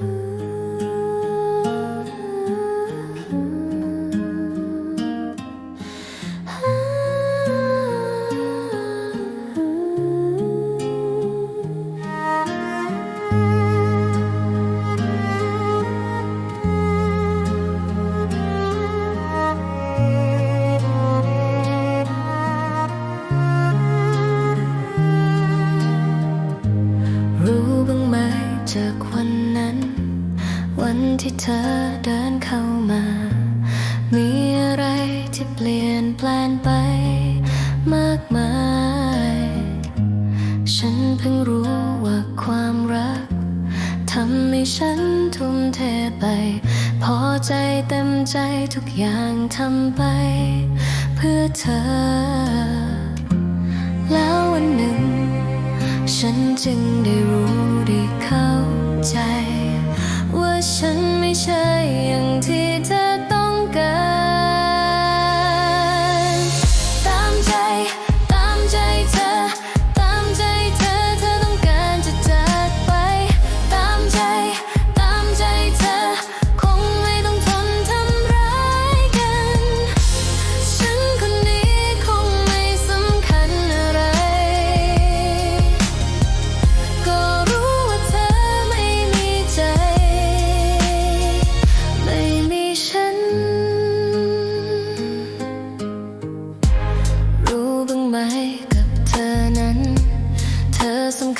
Mm-hmm. วันนั้น วันที่เธอเดินเข้ามา มีอะไรที่เปลี่ยนแปลงไปมากมาย ฉันเพิ่งรู้ว่าความรักทำให้ฉันทุ่มเทไป พอใจเต็มใจทุกอย่างทำไป เพื่อเธอ แล้ววันหนึ่ง ฉันจึงได้รู้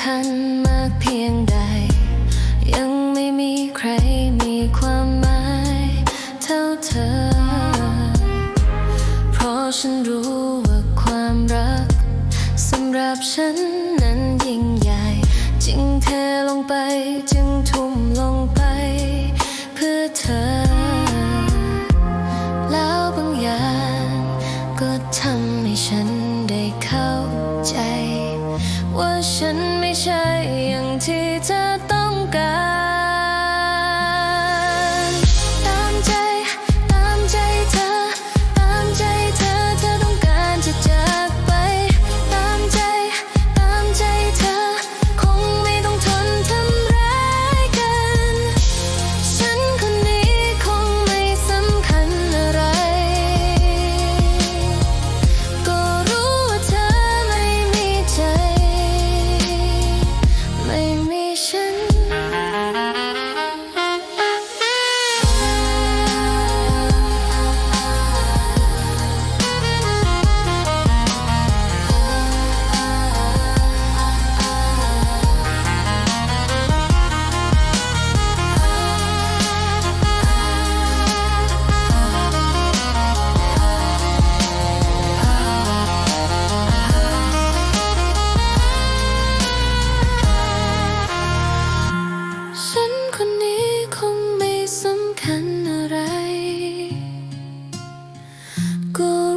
คัญมากเพียงใด ยังไม่มีใครมีความหมายเท่าเธอ เพราะฉันรู้ว่าความรักสำหรับฉันนั้นยิ่งใหญ่จึงเทลงไปจึงทุ่มลงไป เพื่อเธอ แล้วบางอย่างก็ทำให้ฉันได้เข้า ku